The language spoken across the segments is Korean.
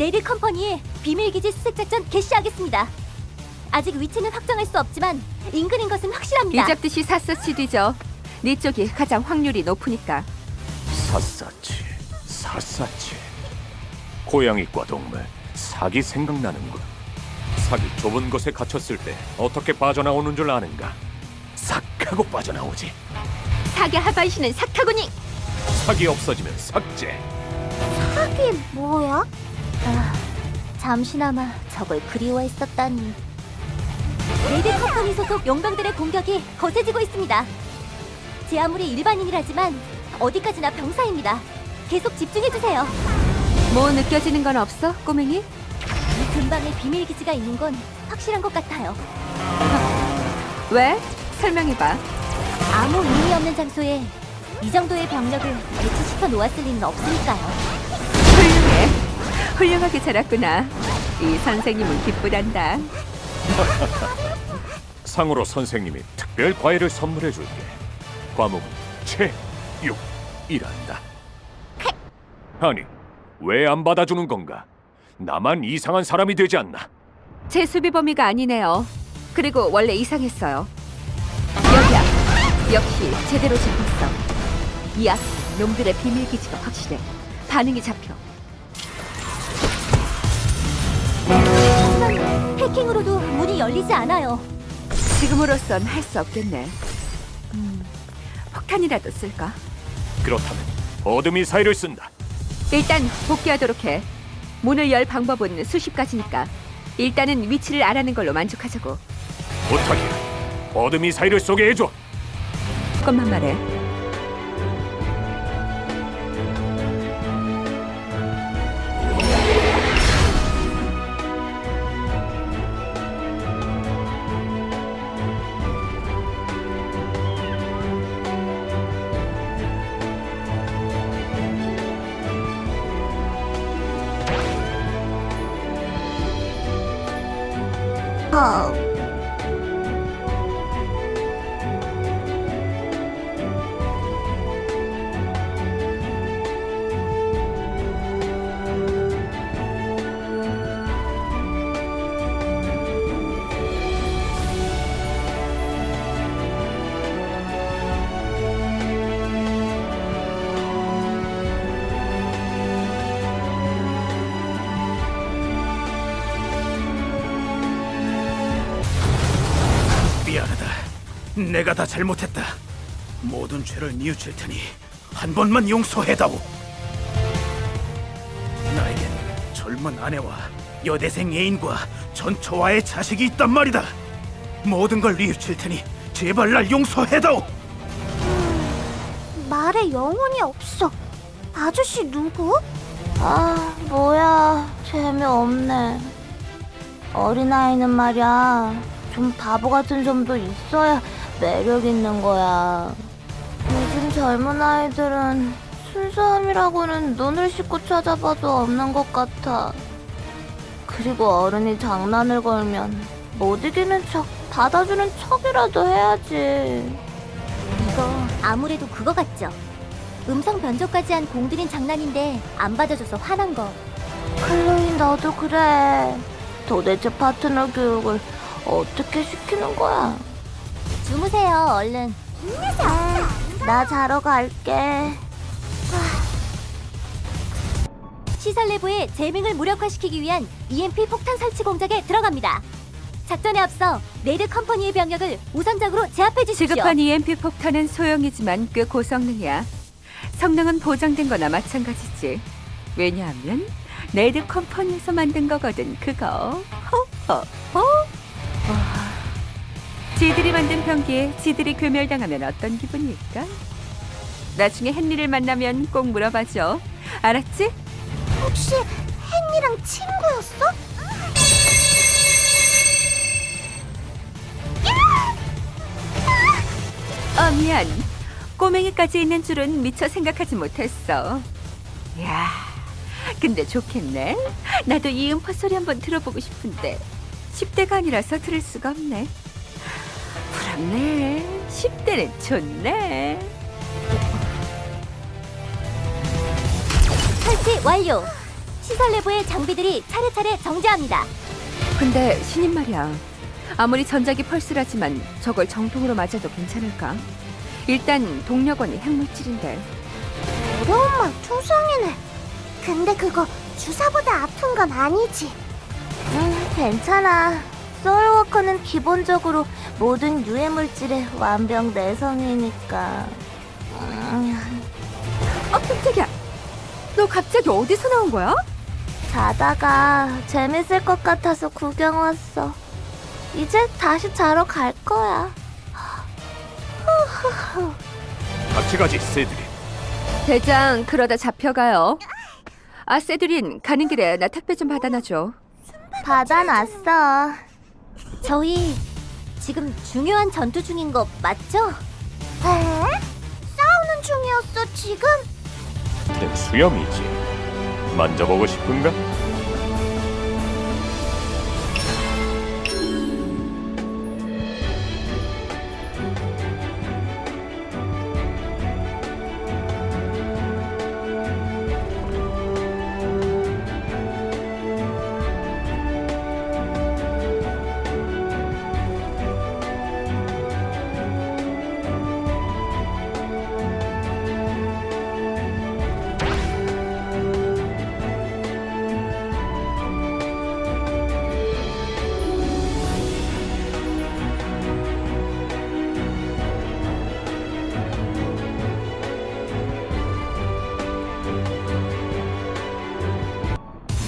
네일 컴퍼니의 비밀기지 수색 작전 개시하겠습니다. 아직 위치는 확정할 수 없지만 인근인 것은 확실합니다. 잊었듯이 샅샅이 뒤져. 네 쪽이 가장 확률이 높으니까. 샅샅이 샅샅이 고양이과 동물 사기 생각나는군 사기 좁은 곳에 갇혔을 때 어떻게 빠져나오는 줄 아는가 싹 하고 빠져나오지 사기 하반신은 삭타구니. 사기 없어지면 삭제 하긴 뭐야? 아, 잠시나마 저걸 그리워했었다니. 네일 컴퍼니 소속 용병들의 공격이 거세지고 있습니다. 제 아무리 일반인이라지만 어디까지나 병사입니다. 계속 집중해 주세요. 뭐 느껴지는 건 없어, 꼬맹이? 이 근방에 비밀 기지가 있는 건 확실한 것 같아요. 왜? 설명해봐. 아무 의미 없는 장소에 이 정도의 병력을 배치시켜 놓았을 리는 없으니까요. 훌륭해. 훌륭하게 자랐구나. 이 선생님은 기쁘단다. 상으로 선생님이 특별 과외를 선물해 줄게 과목은 체육이란다 아니 왜 안 받아주는 건가 나만 이상한 사람이 되지 않나 제 수비 범위가 아니네요. 그리고 원래 이상했어요. 여기야. 역시 제대로 짚었어. 이 앞, 놈들의 비밀 기지가 확실해. 반응이 잡혀. 해킹으로도 문이 열리지 않아요. 지금으로선 할 수 없겠네. 음, 폭탄이라도 쓸까? 그렇다면 어드 미사일을 쓴다 일단 복귀하도록 해. 문을 열 방법은 수십 가지니까 일단은 위치를 알아는 걸로 만족하자고. 부탁이야 어드 미사일을 쏘게 해줘 그것만 말해. 미 내가 다 잘못했다. 모든 죄를 뉘우칠 테니 한 번만 용서해다오. 나에겐 젊은 아내와 여대생 애인과 전처와의 자식이 있단 말이다. 모든 걸 뉘우칠 테니 제발 날 용서해다오. 말에 영혼이 없어. 아저씨 누구? 아, 뭐야. 재미없네. 어린아이는 말이야. 좀 바보 같은 점도 있어야 매력 있는 거야. 요즘 젊은 아이들은 순수함이라고는 눈을 씻고 찾아봐도 없는 것 같아. 그리고 어른이 장난을 걸면 못 이기는 척 받아주는 척이라도 해야지. 이거 아무래도 그거 같죠? 음성 변조까지 한 공들인 장난인데 안 받아줘서 화난 거. 클로이 너도 그래. 도대체 파트너 교육을 어떻게 시키는 거야? 주무세요, 얼른. 나 자러 갈게. 시설 내부의 재밍을 무력화시키기 위한 EMP 폭탄 설치 공작에 들어갑니다. 작전에 앞서 네일 컴퍼니의 병력을 우선적으로 제압해 주십시오. 지급한 EMP 폭탄은 소형이지만 꽤 고성능이야. 성능은 보장된 거나 마찬가지지. 왜냐하면 레드 컴퍼니에서 만든 거거든 그거. 호호호. 와. 지들이 만든 병기에 지들이 괴멸당하면 어떤 기분일까? 나중에 헨리를 만나면 꼭 물어봐줘. 알았지? 혹시 헨리랑 친구였어? 어 미안. 꼬맹이까지 있는 줄은 미처 생각하지 못했어. 야, 근데 좋겠네. 나도 이 음파 소리 한번 들어보고 싶은데 10대가 아니라서 들을 수가 없네. 부럽네. 10대는 좋네. 설치 완료. 시설 내부의 장비들이 차례차례 정지합니다. 근데 신임 말이야. 아무리 전자기 펄스라지만 저걸 정통으로 맞아도 괜찮을까? 일단 동력원이 핵물질인데 우리 엄마 초성이네. 근데 그거 주사보다 아픈 건 아니지. 음, 괜찮아. 소울워커는 기본적으로 모든 유해 물질의 완벽 내성이니까. 음, 어 깜짝이야. 너 갑자기 어디서 나온 거야? 자다가 재밌을 것 같아서 구경 왔어. 이제 다시 자러 갈 거야. 같이 가지, 세드리. 대장 그러다 잡혀가요. 아 세드린 가는 길에 나 택배 좀 받아놔줘. 받아놨어. 저희 지금 중요한 전투 중인 거 맞죠? 에? 싸우는 중이었어 지금? 내 수염이지. 만져보고 싶은가?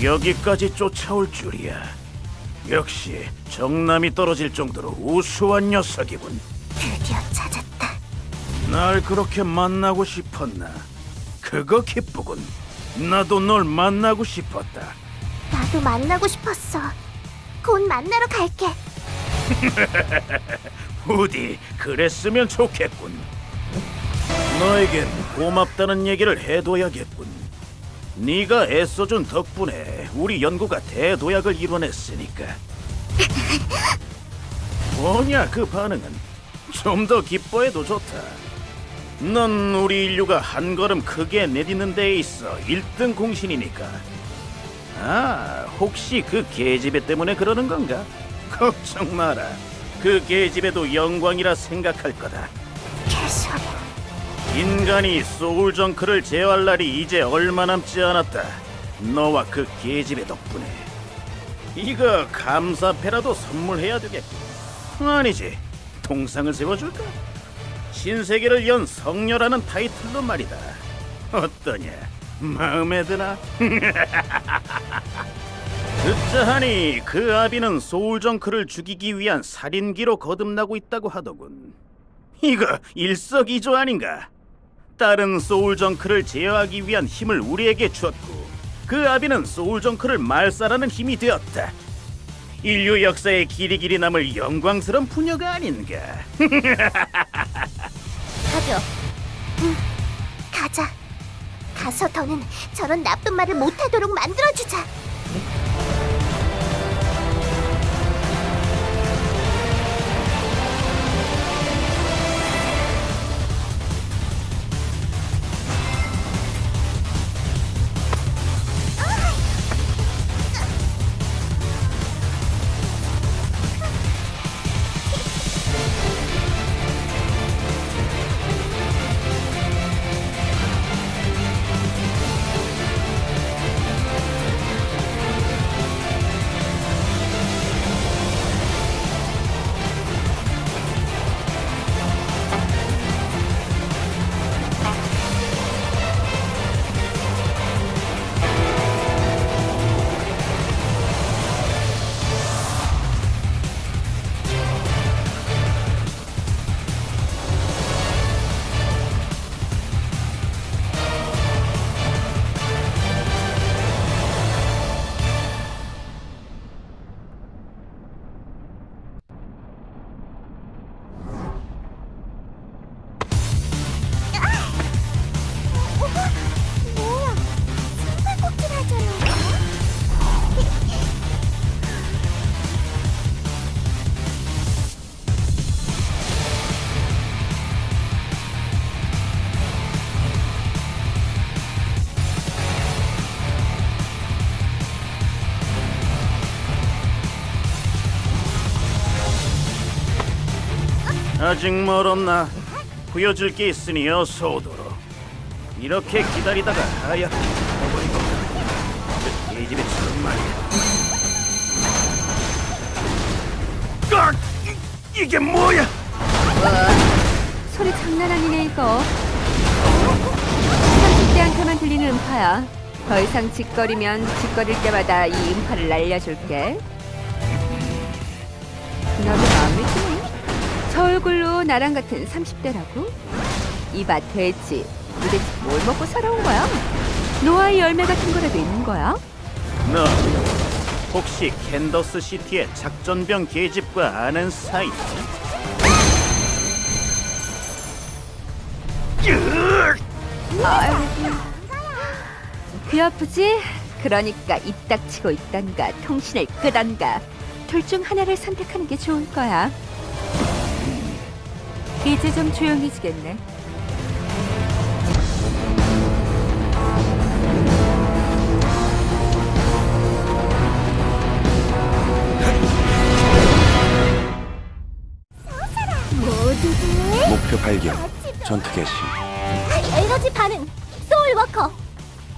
여기까지 쫓아올 줄이야. 역시 정남이 떨어질 정도로 우수한 녀석이군. 드디어 찾았다. 날 그렇게 만나고 싶었나? 그거 기쁘군. 나도 널 만나고 싶었다. 나도 만나고 싶었어. 곧 만나러 갈게. 부디 그랬으면 좋겠군. 너에겐 고맙다는 얘기를 해둬야겠군. 네가 애써준 덕분에 우리 연구가 대도약을 이뤄냈으니까. 뭐냐 그 반응은? 좀 더 기뻐해도 좋다. 넌 우리 인류가 한 걸음 크게 내딛는 데에 있어 1등 공신이니까. 아, 혹시 그 계집애 때문에 그러는 건가? 걱정 마라. 그 계집애도 영광이라 생각할 거다. 인간이 소울 정크를 제어할 날이 이제 얼마 남지 않았다. 너와 그 계집애 덕분에. 이거 감사패라도 선물해야 되겠고. 아니지. 동상을 세워줄까? 신세계를 연 성녀라는 타이틀로 말이다. 어떠냐? 마음에 드나? 듣자 하니 그 아비는 소울 정크를 죽이기 위한 살인기로 거듭나고 있다고 하더군. 이거 일석이조 아닌가? 다른 소울 정크를 제어하기 위한 힘을 우리에게 주었고 그 아비는 소울 정크를 말살하는 힘이 되었다. 인류 역사에 길이 길이 남을 영광스러운 부녀가 아닌가? 가죠. 가자. 가서 더는 저런 나쁜 말을 못하도록 만들어주자. 아직 멀었나? 보여줄 게 있으니 어서 오도록. 이렇게 기다리다가 하얗게 버리고 이 집에 지금 말이야. 아! 이, 이게 뭐야? 소리 장난 아니네 이거 30대 한테만 들리는 음파야 더 이상 짓거리면 짓거릴 때마다 이 음파를 날려줄게 드네 저 얼굴로 나랑 같은 30대라고? 이봐 돼지 도대체 뭘 먹고 살아온 거야? 노아의 열매 같은 거라도 있는 거야? 너 혹시 캔더스 시티의 작전병 계집과 아는 사이? 귀 아프지? 그러니까 입 닥치고 있던가 통신을 끄던가 둘 중 하나를 선택하는 게 좋을 거야. 이제 좀 조용해지겠네. 모두들 목표 발견. 전투 개시. 에너지 반응 소울 워커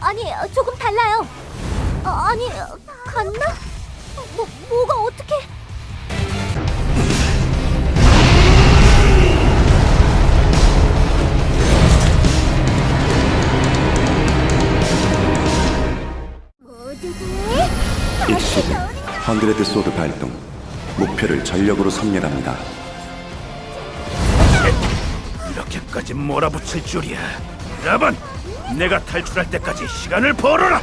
아니 조금 달라요 어, 아니 같나 뭐 뭐가 어떻게 시드. 헌드레드 소드 발동. 목표를 전력으로 섬멸합니다. 이렇게까지 몰아붙일 줄이야. 라반, 내가 탈출할 때까지 시간을 벌어라.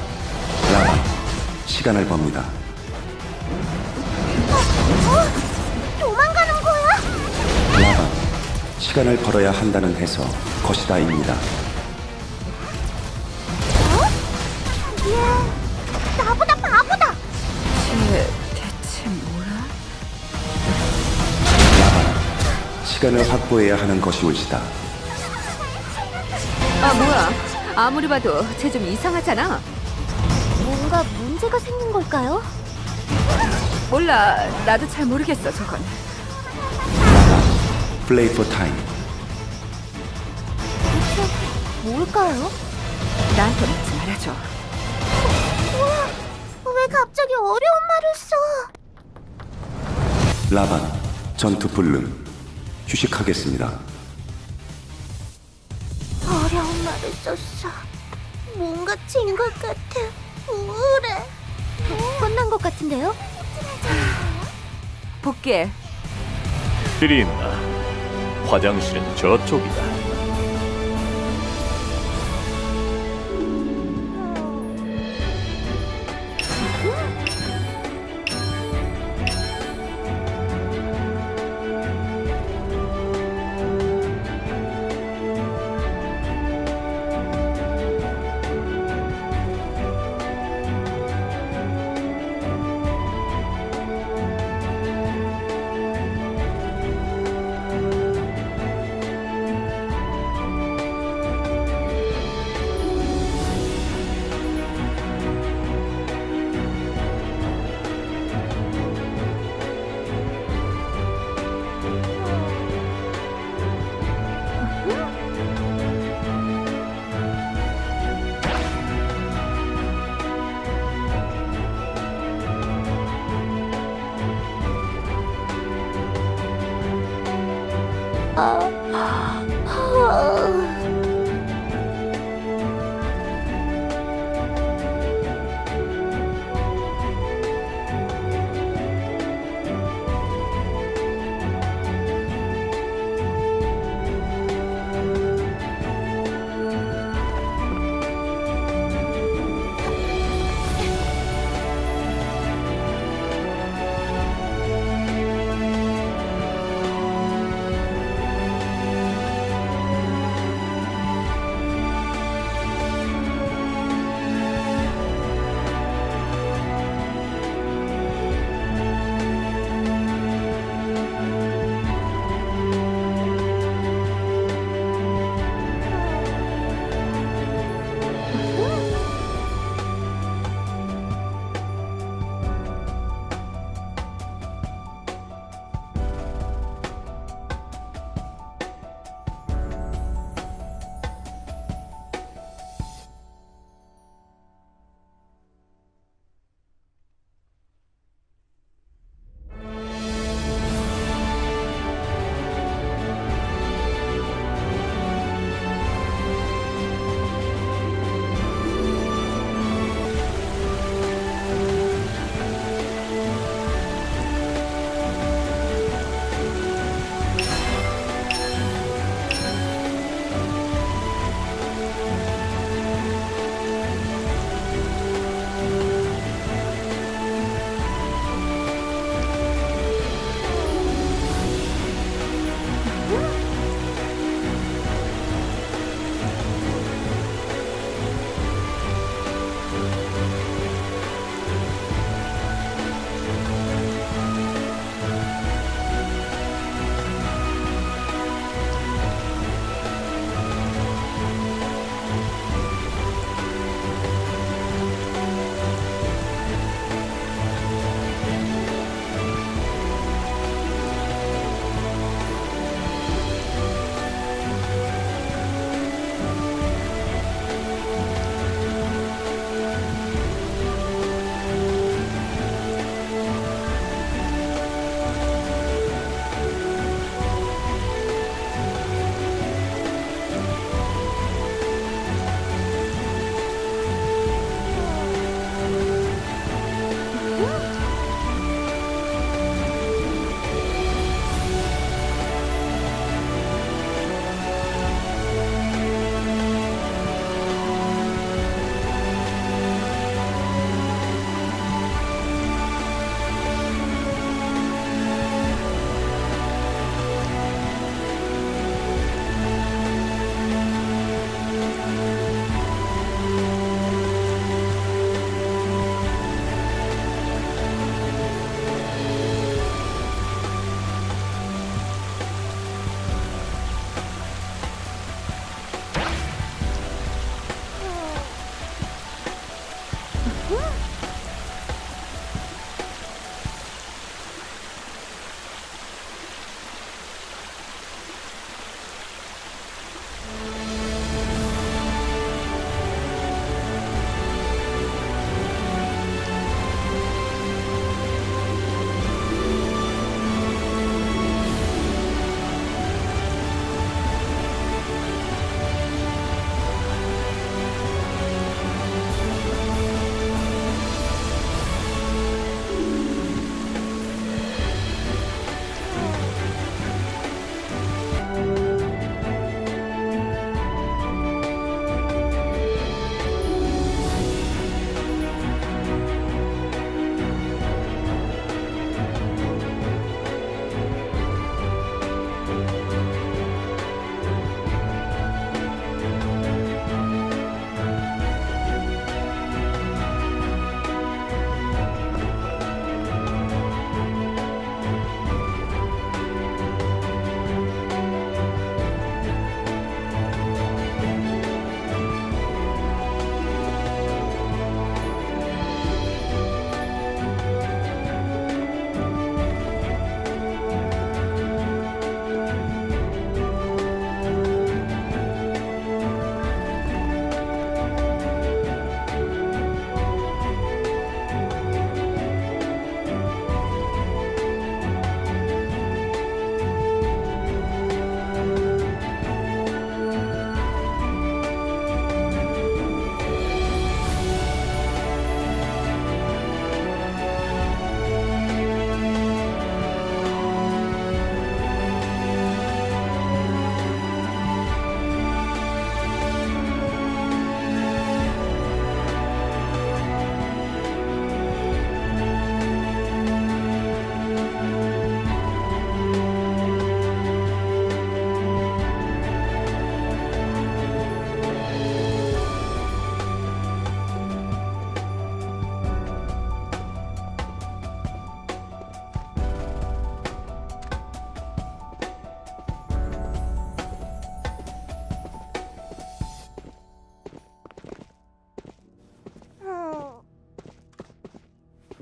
라반. 시간을 법니다. 도망가는 거야 라반. 시간을 벌어야 한다는 해서 것이다입니다. 시간을 확보해야 하는 것이 옳시다. 아 뭐야? 아무리 봐도 쟤 좀 이상하잖아. 뭔가 문제가 생긴 걸까요 몰라, 나도 잘 모르겠어 저건. 플레이 포 타임. 대체 뭘까요 나한테 묻지 말아줘. 왜 갑자기 어려운 말을 써 라반. 전투 불능. 휴식하겠습니다. 어려운 말을 썼어. 뭔가 진 것 같아. 우울해. 혼난 것 같은데요 복귀해. 길이 있나? 화장실은 저쪽이다. 아,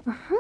Huh.